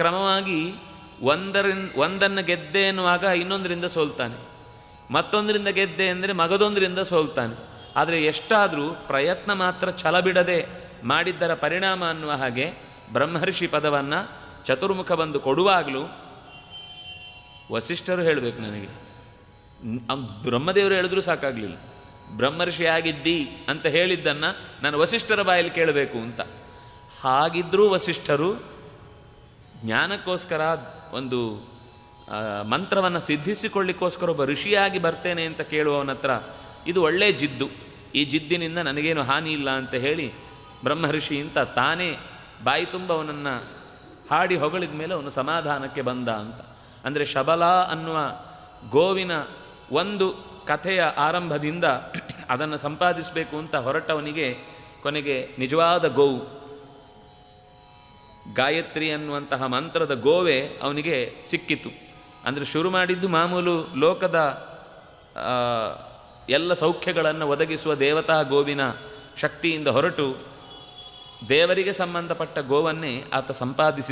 ಕ್ರಮವಾಗಿ ಒಂದರಿಂದ, ಒಂದನ್ನು ಗೆದ್ದೆ ಎನ್ನುವಾಗ ಇನ್ನೊಂದರಿಂದ ಸೋಲ್ತಾನೆ. ಮತ್ತೊಂದರಿಂದ ಗೆದ್ದೆ ಅಂದರೆ ಮಗದೊಂದರಿಂದ ಸೋಲ್ತಾನೆ. ಆದರೆ ಎಷ್ಟಾದರೂ ಪ್ರಯತ್ನ ಮಾತ್ರ ಛಲ ಬಿಡದೆ ಮಾಡಿದ್ದರ ಪರಿಣಾಮ ಅನ್ನುವ ಹಾಗೆ ಬ್ರಹ್ಮರ್ಷಿ ಪದವನ್ನು ಚತುರ್ಮುಖ ಬಂದು ಕೊಡುವಾಗಲೂ ವಸಿಷ್ಠರು ಹೇಳಬೇಕು ನನಗೆ. ಬ್ರಹ್ಮದೇವರು ಹೇಳಿದ್ರೂ ಸಾಕಾಗಲಿಲ್ಲ. ಬ್ರಹ್ಮರ್ಷಿ ಆಗಿದ್ದಿ ಅಂತ ಹೇಳಿದ್ದನ್ನು ನಾನು ವಸಿಷ್ಠರ ಬಾಯಲ್ಲಿ ಕೇಳಬೇಕು ಅಂತ. ಹಾಗಿದ್ದರೂ ವಸಿಷ್ಠರು ಜ್ಞಾನಕ್ಕೋಸ್ಕರ ಒಂದು ಮಂತ್ರವನ್ನು ಸಿದ್ಧಿಸಿಕೊಳ್ಳಿಕ್ಕೋಸ್ಕರ ಒಬ್ಬ ಋಷಿಯಾಗಿ ಬರ್ತೇನೆ ಅಂತ ಕೇಳುವವನ ಹತ್ರ, ಇದು ಒಳ್ಳೆಯ ಜಿದ್ದು. ಈ ಜಿದ್ದಿನಿಂದ ನನಗೇನು ಹಾನಿ ಇಲ್ಲ ಅಂತ ಹೇಳಿ ಬ್ರಹ್ಮಋಷಿ ಅಂತ ತಾನೇ ಬಾಯಿ ತುಂಬ ಅವನನ್ನು ಹಾಡಿ ಹೊಗಳಿದ ಮೇಲೆ ಅವನು ಸಮಾಧಾನಕ್ಕೆ ಬಂದ ಅಂತ. ಅಂದರೆ ಶಬಲ ಅನ್ನುವ ಗೋವಿನ ಒಂದು ಕಥೆಯ ಆರಂಭದಿಂದ ಅದನ್ನು ಸಂಪಾದಿಸಬೇಕು ಅಂತ ಹೊರಟವನಿಗೆ ಕೊನೆಗೆ ನಿಜವಾದ ಗೋವು. ಗಾಯತ್ರಿ ಅನ್ನುವಂತಹ ಮಂತ್ರದ ಗೋವೆ ಅವನಿಗೆ ಸಿಕ್ಕಿತು. ಅಂದರೆ ಶುರು ಮಾಡಿದ್ದು ಮಾಮೂಲು ಲೋಕದ ಎಲ್ಲ ಸೌಖ್ಯಗಳನ್ನು ಒದಗಿಸುವ ದೇವತಾ ಗೋವಿನ ಶಕ್ತಿಯಿಂದ ಹೊರಟು ದೇವರಿಗೆ ಸಂಬಂಧಪಟ್ಟ ಗೋವನ್ನೇ ಆತ ಸಂಪಾದಿಸಿ